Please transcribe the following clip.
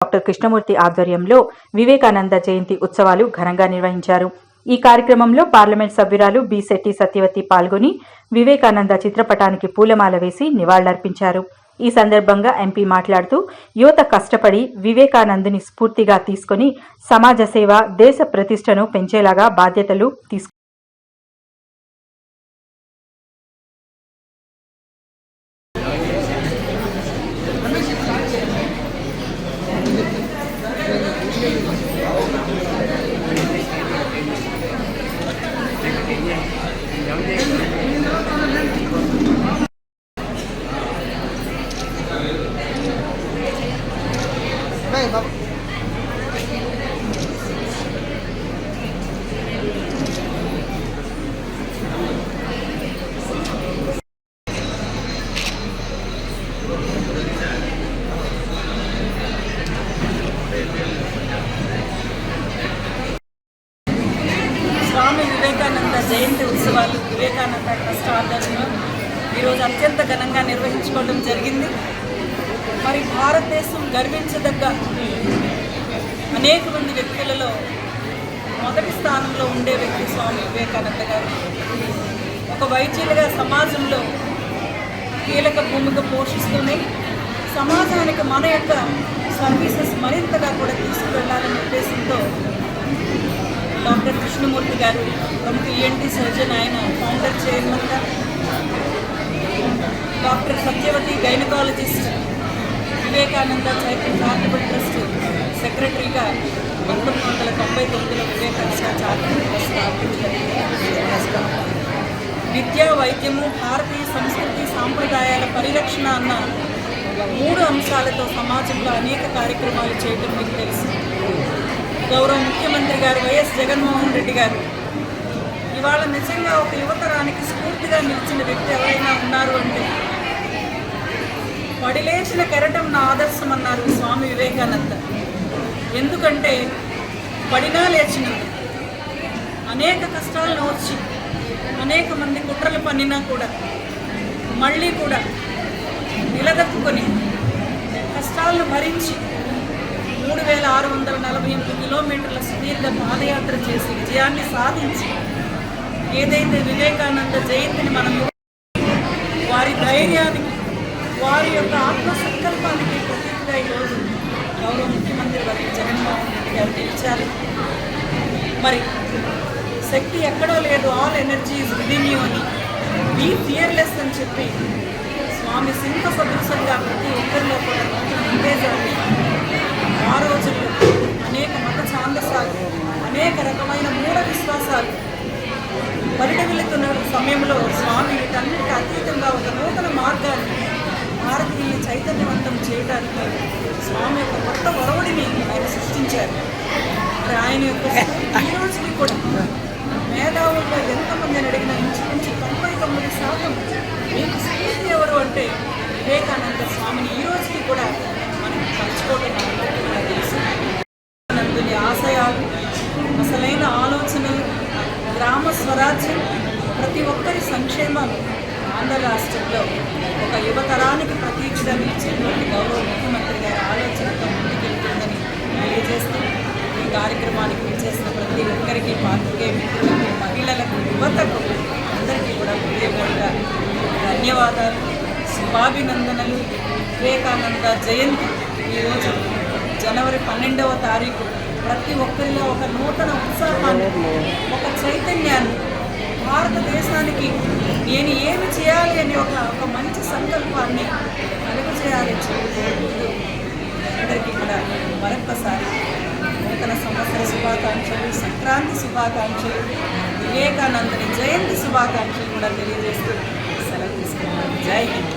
Doctor Krishnamurthy ఆధ్వర్యంలో వివేకానంద జయంతి ఉత్సవాలు ఘనంగా నిర్వహించారు. ఈ కార్యక్రమంలో పార్లమెంట్ సభ్యురాలు బి శెట్టి సత్యవతి పాల్గొని వివేకానంద చిత్రపటానికి పూలమాల వేసి నివాళులర్పించారు. ఈ సందర్భంగా ఎంపీ మాట్లాడుతూ యువత కష్టపడి వివేకానందుని స్ఫూర్తిగా తీసుకొని సమాజ సేవ దేశ ప్రతిష్టను పెంచేలాగా బాధ్యతలు తీసుకు స్వామి వివేకానంద జయంతి ఉత్సవాలు వివేకానంద ట్రస్ట్ ఆధ్వర్యంలో ఈరోజు అత్యంత ఘనంగా నిర్వహించుకోవడం జరిగింది. మరి భారతదేశం గర్వించదగ్గ అనేక మంది వ్యక్తులలో మొదటి స్థానంలో ఉండే వ్యక్తి స్వామి వివేకానంద గారు. ఒక వైద్యులుగా సమాజంలో కీలక భూమిక పోషిస్తూనే సమాజానికి మన యొక్క సర్వీసెస్ మరింతగా కూడా తీసుకువెళ్ళాలనే ఉద్దేశంతో డాక్టర్ కృష్ణమూర్తి గారు ప్రముఖ ఈఎన్టీ సర్జన్ ఆయన ఫౌండర్ చైర్మన్గా doctor Satyavathi gynaecologist Vivekananda Chaitanya charitable trust సెక్రటరీగా పంతొమ్మిది వందల తొంభై తొమ్మిదిలో వివేకానంద చారిటబుల్ ట్రస్ట్ విద్య వైద్యము భారతీయ సంస్కృతి సాంప్రదాయాల పరిరక్షణ అన్న మూడు అంశాలతో సమాజంలో అనేక కార్యక్రమాలు చేయడం మీకు తెలుసు. గౌరవ ముఖ్యమంత్రి గారు వైఎస్ జగన్మోహన్ రెడ్డి గారు. ఇవాళ నిజంగా ఒక యువతరానికి స్ఫూర్తిగా నిలిచిన వ్యక్తి ఎవరైనా ఉన్నారు అంటే పడిలేచిన కెరటం నా ఆదర్శం అన్నారు స్వామి వివేకానంద. ఎందుకంటే పడినా లేచినది అనేక కష్టాలను వచ్చి అనేక మంది కుట్రలు పన్నినా కూడా మళ్ళీ కూడా నిలదక్కుని కష్టాలను భరించి మూడు వేల ఆరు వందల నలభై ఎనిమిది కిలోమీటర్ల సుదీర్ఘ పాదయాత్ర చేసి విజయాన్ని సాధించి ఏదైతే వివేకానంద జయంతిని మనం వారి ధైర్యానికి వారి యొక్క ఆత్మ సంకల్పానికి ప్రతీకగా ఈరోజు గౌరవ ముఖ్యమంత్రి వారి జగన్మోహన్ రెడ్డి గారు నిలిచారు. మరి శక్తి ఎక్కడో లేదు all energy is within you అని బీ ఫియర్లెస్ అని చెప్పి స్వామి సింహ సదృశంగా ప్రతి ఒక్కరిలో కూడా ఉత్తేజాన్ని ఆ రోజుల్లో అనేక మత ఛాందసాలు అనేక రకమైన మూఢ విశ్వాసాలు పరిడవిల్లుతున్న సమయంలో స్వామి వీటన్నిటికీ అతీతంగా ఒక నూతన మార్గాన్ని భారతీయుల్ని చైతన్యవంతం చేయడానికి స్వామి యొక్క కొత్త ఒరవడిని ఆయన సృష్టించారు. మరి ఆయన యొక్క ఈ రోజుకి కూడా మేధావుల్లో ఎంతమందిని అడిగినా ఇంచుమించు తొంభై తొమ్మిది శాతం మీకు స్ఫూర్తి ఎవరు అంటే వివేకానంద స్వామిని ఈ రోజుకి కూడా మనం తలుచుకోవడం మనందరికీ కూడా తెలుసు వివేకానందుని ఆశయాలు అసలైన ఆలోచనలు గ్రామ స్వరాజ్యం ప్రతి ఒక్కరి సంక్షేమం ఆంధ్ర రాష్ట్రంలో ఒక యువతరానికి ప్రతీకగా ఇచ్చినటువంటి గౌరవ ముఖ్యమంత్రి గారి ఆలోచనతో ముందుకెళ్తుందని తెలియజేస్తూ ఈ కార్యక్రమానికి విచ్చేసిన ప్రతి ఒక్కరికి పాత్రికే మిత్రులకు మహిళలకు యువతకు అందరికీ కూడా హృదయపూర్వక ధన్యవాదాలు శుభాభినందనలు వివేకానంద జయంతి. ఈరోజు జనవరి పన్నెండవ తారీఖు ప్రతి ఒక్కరిలో ఒక నూతన ఉత్సాహాన్ని ఒక చైతన్యాన్ని భారతదేశానికి నేను ఏమి చేయాలి అని ఒక ఒక మంచి సంకల్పాన్ని కలుగు చేయాలి అందరికీ కూడా మరొక్కసారి నూతన సంవత్సర శుభాకాంక్షలు సంక్రాంతి శుభాకాంక్షలు వివేకానందని జయంతి శుభాకాంక్షలు కూడా తెలియజేస్తూ సెలవు తీసుకున్నాను జై హింద్.